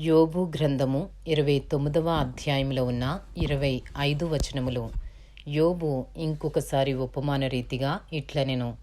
యోబు గ్రంథము ఇరవై తొమ్మిదవ అధ్యాయంలో ఉన్న ఇరవై ఐదు వచనములు. యోబు ఇంకొకసారి ఉపమాన రీతిగా ఇట్ల నేను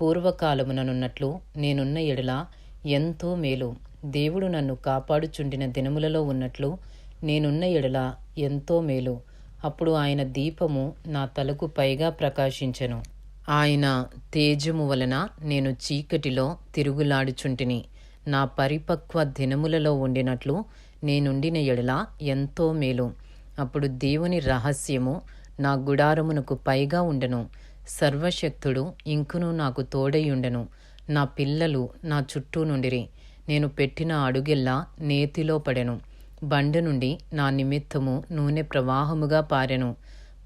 పూర్వకాలముననున్నట్లు నేనున్న ఎడల ఎంతో మేలు. దేవుడు నన్ను కాపాడుచుండిన దినములలో ఉన్నట్లు నేనున్న ఎడల ఎంతో మేలు. అప్పుడు ఆయన దీపము నా తలకు పైగా ప్రకాశించెను. ఆయన తేజము వలన నేను చీకటిలో తిరుగులాడుచుంటిని. నా పరిపక్వ దినములలో ఉండినట్లు నేనుండిన ఎడల ఎంతో మేలు. అప్పుడు దేవుని రహస్యము నా గుడారమునకు పైగా ఉండెను. సర్వశక్తుడు ఇంకును నాకు తోడైయుండెను నా పిల్లలు నా చుట్టూ నుండిరి. నేను పెట్టిన అడుగెల్లా నేతిలో పడెను. బండ నుండి నా నిమిత్తము నూనె ప్రవాహముగా పారెను.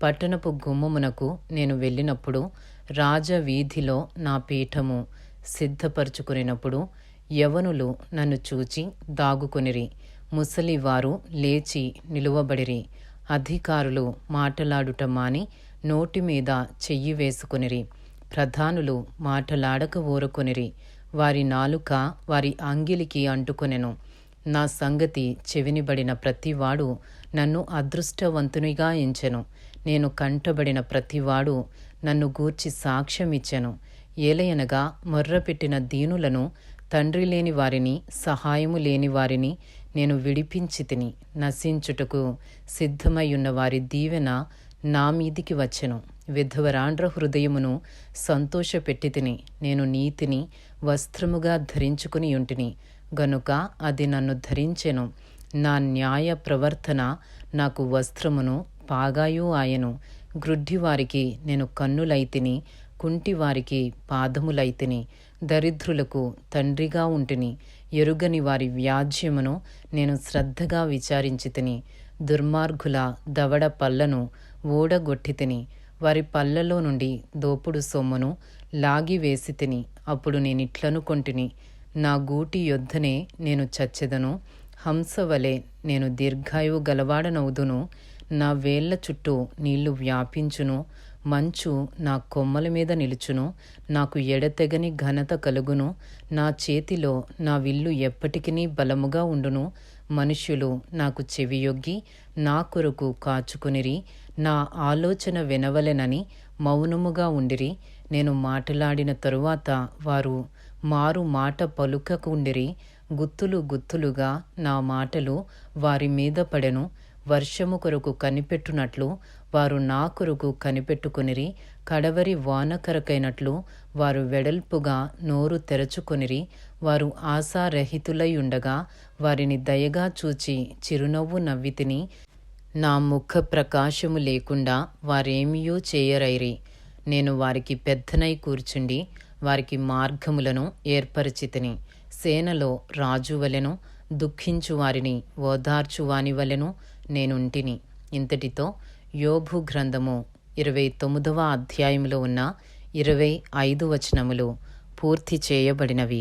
పట్టణపు గుమ్మమునకు నేను వెళ్ళినప్పుడు రాజవీధిలో నా పీఠము సిద్ధపరచుకునినప్పుడు యవనులు నన్ను చూచి దాగుకొనిరి. ముసలివారు లేచి నిలువబడిరి. అధికారులు మాటలాడుట మాని నోటి మీద చెయ్యి వేసుకొనిరి. ప్రధానులు మాటలాడక ఊరుకొనిరి. వారి నాలుక వారి అంగిలికి అంటుకొనెను. నా సంగతి చెవినిబడిన ప్రతివాడు నన్ను అదృష్టవంతునిగా ఎంచెను. నేను కంటబడిన ప్రతివాడు నన్ను గూర్చి సాక్ష్యమిచ్చెను. ఏలయనగా మొర్రపెట్టిన దీనులను తండ్రి లేని వారిని సహాయము లేని వారిని నేను విడిపించి తిని నశించుటకు సిద్ధమయ్యున్న వారి దీవెన నా మీదికి వచ్చెను. విధవరాండ్ర హృదయమును సంతోషపెట్టి తిని నేను నీతిని వస్త్రముగా ధరించుకుని ఉంటిని. గనుక అది నన్ను ధరించెను. నా న్యాయ ప్రవర్తన నాకు వస్త్రమును పాగాయు ఆయను. గ్రుడ్డివారికి నేను కన్నులైతిని కుంటివారికి పాదములైతిని దరిద్రులకు తండ్రిగా ఉంటుని ఎరుగని వారి వ్యాజ్యమును నేను శ్రద్ధగా విచారించి తిని దుర్మార్గుల దవడ పళ్ళను ఓడగొట్టి తిని వారి పళ్ళలో నుండి దోపుడు సొమ్మును లాగివేసి తిని అప్పుడు నేనిట్లనుకొంటిని నా గూటి యొద్దనే నేను చచ్చెదను హంసవలే నేను దీర్ఘాయువు గలవాడనవుదును నా వేళ్ళ చుట్టూ నీళ్ళు వ్యాపించును మంచు నా కొమ్మల మీద నిలుచును నాకు ఎడతెగని ఘనత కలుగును నా చేతిలో నా విల్లు ఎప్పటికీ బలముగా ఉండును. మనుష్యులు నాకు చెవియొగ్గి నా కొరకు కాచుకునిరి నా ఆలోచన వినవలెనని మౌనముగా ఉండిరి. నేను మాట్లాడిన తరువాత వారు మారు మాట పలుకకుండిరి. గుత్తులు గుత్తులుగా నా మాటలు వారి మీద పడెను. వర్షము కొరకు కనిపెట్టునట్లు వారు నా కొరకు కనిపెట్టుకునిరి కడవరి వానకరకైనట్లు వారు వెడల్పుగా నోరు తెరచుకొనిరి వారు ఆశారహితులై ఉండగా వారిని దయగా చూచి చిరునవ్వు నవ్వితిని నా ముఖ ప్రకాశము లేకుండా వారేమియూ చేయరైరి. నేను వారికి పెద్దనై కూర్చుండి వారికి మార్గములను ఏర్పరిచితిని సేనలో రాజు వలెను దుఃఖించు వారిని ఓదార్చువాని వలెను నేనుంటిని. ఇంతటితో యోభు గ్రంథము ఇరవై తొమ్మిదవ అధ్యాయంలో ఉన్న ఇరవై ఐదు వచనములు పూర్తి చేయబడినవి.